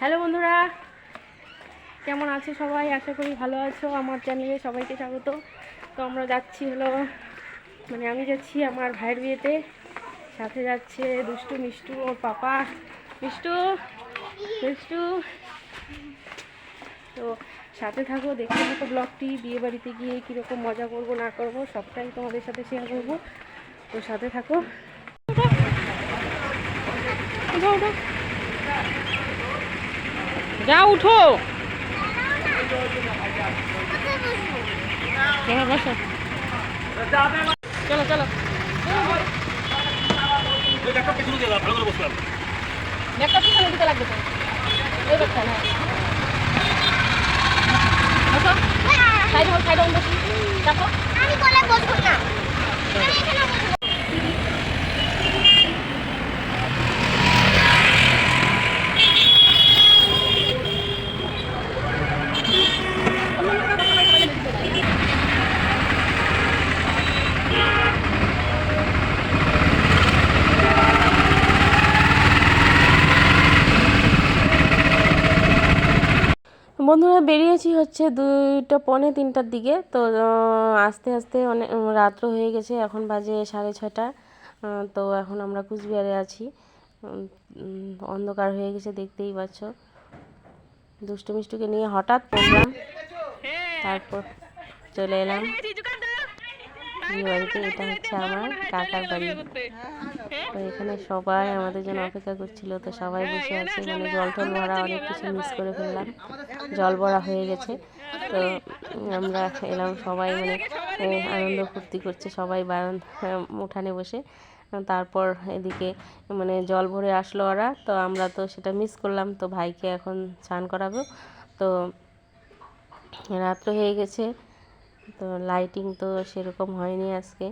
Hello বন্ধুরা, কেমন আছো সবাই? আশা করি ভালো আছো। আমার চ্যানেলে সবাইকে স্বাগত। তো আমরা যাচ্ছি হলো মানে আমি যাচ্ছি আমার ভাইয়ের বিয়েতে। সাথে যাচ্ছে দুষ্টু, মিষ্টু ওর পাপা। মিষ্টু মিষ্টু। তো সাথে থাকো দেখতে থাকো ব্লগটি বিয়ে বাড়িতে গিয়ে কীরকম মজা করব না করব সবটাই তোমাদের সাথে শেয়ার করব। তো সাথে থাকো। যা উঠো। চলো বসো। চলো চলো। ব্যাগটা পিছনে দিতে লাগবে তো। এই ব্যাগটা হ্যাঁ বসো সাইডে হোক দেখো। আমি কোলে বসবো না আমি এখানে বসবো বন্ধুরা, বেরিয়েছি হচ্ছে দুইটা, পৌনে তিনটার দিকে। তো আস্তে আস্তে অনেক রাত্র হয়ে গেছে, এখন বাজে সাড়ে ছটা তো এখন আমরা কুচবিহারে আছি। অন্ধকার হয়ে গেছে, দেখতেই পাচ্ছ। দুষ্টু মিষ্টুকে নিয়ে হঠাৎ পড়লাম তারপর চলে এলাম। বাড়িতে, এটা হচ্ছে আমার কাকার বাড়ি। তো এখানে সবাই আমাদের জন্য অপেক্ষা করছিল, তো সবাই বসে আছে মানে জল টল ভরা, অনেক কিছু মিস করে ফেললাম। জল ভরা হয়ে গেছে, তো আমরা এলাম সবাই মানে আনন্দ ফুর্তি করছে সবাই বারান উঠানে বসে। তারপর এদিকে মানে জল ভরে আসলো ওরা, তো আমরা তো সেটা মিস করলাম, তো ভাইকে এখন স্নান করাবো। তো রাত্র হয়ে গেছে, তো লাইটিং তো সেরকম হয়নি আজকে।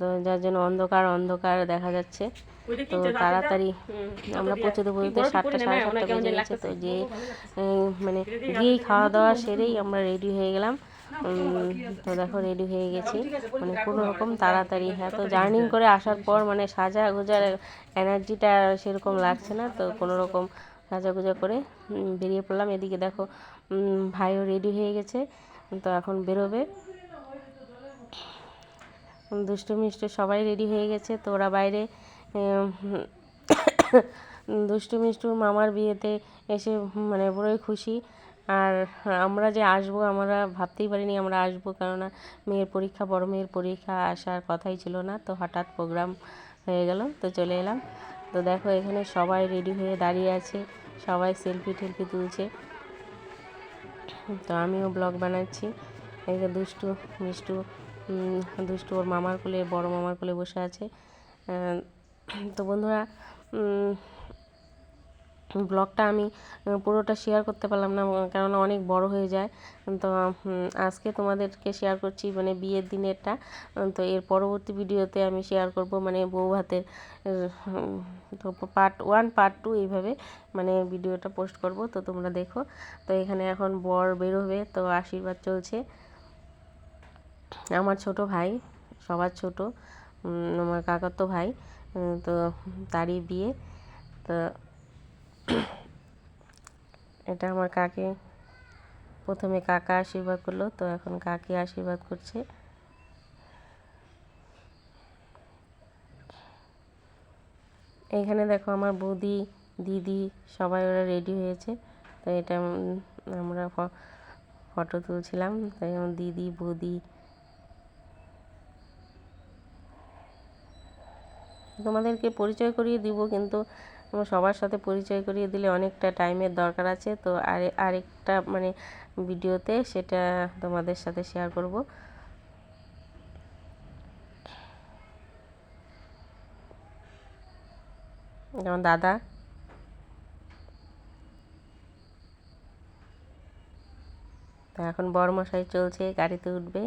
তো যার জন্য অন্ধকার অন্ধকার দেখা যাচ্ছে। তো তাড়াতাড়ি আমরা পৌঁছতে পৌঁছতে সাতটা সাড়ে সাতটা বেজে গেছে। তো যে মানে গিয়েই খাওয়া দাওয়া সেরেই আমরা রেডি হয়ে গেলাম। তো দেখো রেডি হয়ে গেছি। মানে কোনো রকম তাড়াতাড়ি এত জার্নিং করে আসার পর মানে সাজা গোজার এনার্জিটা সেরকম লাগছে না তো কোনো রকম সাজা গোজা করে বেরিয়ে পড়লাম। এদিকে দেখো ভাইও রেডি হয়ে গেছে। তো এখন বেরোবে। দুষ্টু মিষ্টু সবাই রেডি হয়ে গেছে তো ওরা বাইরে দুষ্টু মিষ্টু মামার বিয়েতে এসে মানে পুরোই খুশি। আর আমরা যে আসব, আমরা ভাবতেই পারিনি আমরা আসব, কেননা মেয়ের পরীক্ষা, বড় মেয়ের পরীক্ষা আসার কথাই ছিল না। তো হঠাৎ প্রোগ্রাম হয়ে গেল, তো চলে এলাম। তো দেখো এখানে সবাই রেডি হয়ে দাঁড়িয়ে আছে, সবাই সেলফি টেলফি তুলছে। তো আমিও ব্লগ বানাচ্ছি। এই দুষ্টু মিষ্টু দুষ্টু ওর মামার কোলে, বড় মামার কোলে বসে আছে। তো বন্ধুরা ব্লগটা আমি পুরোটা শেয়ার করতে পারলাম না, কেননা অনেক বড় হয়ে যায়। তো আজকে তোমাদেরকে শেয়ার করছি মানে বিয়ের দিনেরটা। তো এর পরবর্তী ভিডিওতে আমি শেয়ার করব মানে বউ ভাতের তো পার্ট ওয়ান পার্ট টু এইভাবে মানে ভিডিওটা পোস্ট করব, তো তোমরা দেখো। তো এখানে এখন বর বেরোবে তো আশীর্বাদ চলছে। আমার ছোট ভাই, সবার ছোট আমার কাকাতো ভাই তো তারই বিয়ে, তো এটা আমার কাকে, প্রথমে কাকা আশীর্বাদ করল, তো এখন কাকে আশীর্বাদ করছে। এখানে দেখো আমার বৌদি, দিদি, সবাই ওরা রেডি হয়েছে, তো এটা আমরা ফটো তুলছিলাম, তাই আমার দিদি, বৌদি তোমাদেরকে পরিচয় করিয়ে দিব, কিন্তু সবার সাথে পরিচয় করিয়ে দিলে অনেকটা টাইমের দরকার আছে। তো আর, আরেকটা মানে ভিডিওতে সেটা তোমাদের সাথে শেয়ার করব। যেমন দাদা। এখন বড়মশাই চলছে, গাড়িতে উঠবে।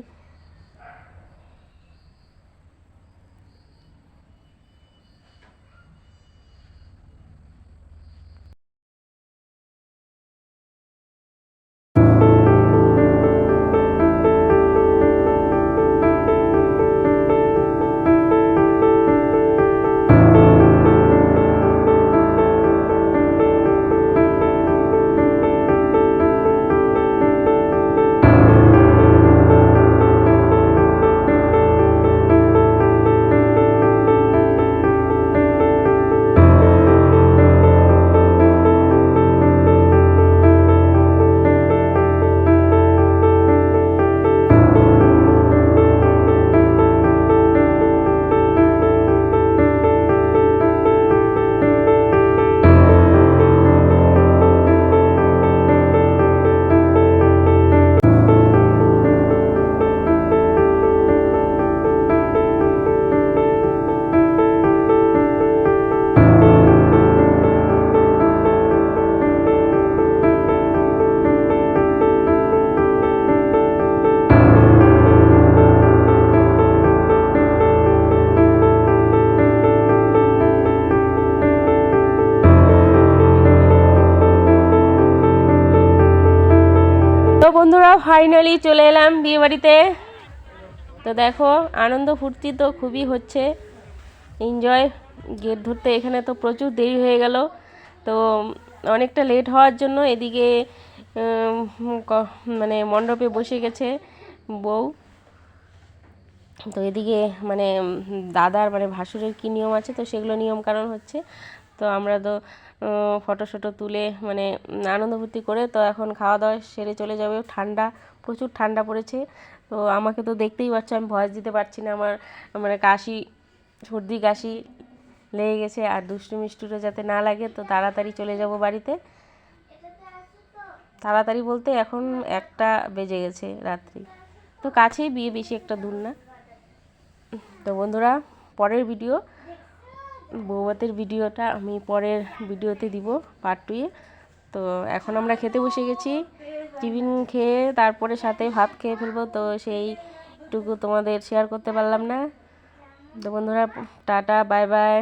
ফাইনালি চলে এলাম বিয়ে বাড়িতে তো দেখো, আনন্দ ফুর্তি তো খুবই হচ্ছে। এনজয় গেট ধরতে এখানে তো প্রচুর দেরি হয়ে গেল। তো অনেকটা লেট হওয়ার জন্য এদিকে মানে মণ্ডপে বসে গেছে বউ। তো এদিকে মানে দাদার মানে ভাসুরের কী নিয়ম আছে, তো সেগুলো নিয়ম কারণ হচ্ছে। তো আমরা তো ফটো শটো তুলে মানে আনন্দ ফুর্তি করে তো এখন খাওয়া দাওয়া সেরে চলে যাবে। ঠান্ডা, প্রচুর ঠান্ডা পড়েছে। তো আমাকে তো দেখতেই পাচ্ছ, আমি ভয়েস দিতে পারছি না আমার মানে কাশি, সর্দি কাশি লেগে গেছে আর দুষ্টু মিষ্টুটা যাতে না লাগে তো তাড়াতাড়ি চলে যাব বাড়িতে। তাড়াতাড়ি বলতে এখন একটা বেজে গেছে রাত্রি। তো কাছেই বিয়ে, বেশি একটা দূর না। তো বন্ধুরা, পরের ভিডিও বৌভাতের ভিডিওটা আমি পরের ভিডিওতে দিব পার্ট টুয়ে তো এখন আমরা খেতে বসে গেছি, টিফিন খেয়ে তারপরে সাথে ভাত খেয়ে ফেলব। তো সেইটুকু তোমাদের শেয়ার করতে পারলাম না। তো বন্ধুরা, টাটা বাই বাই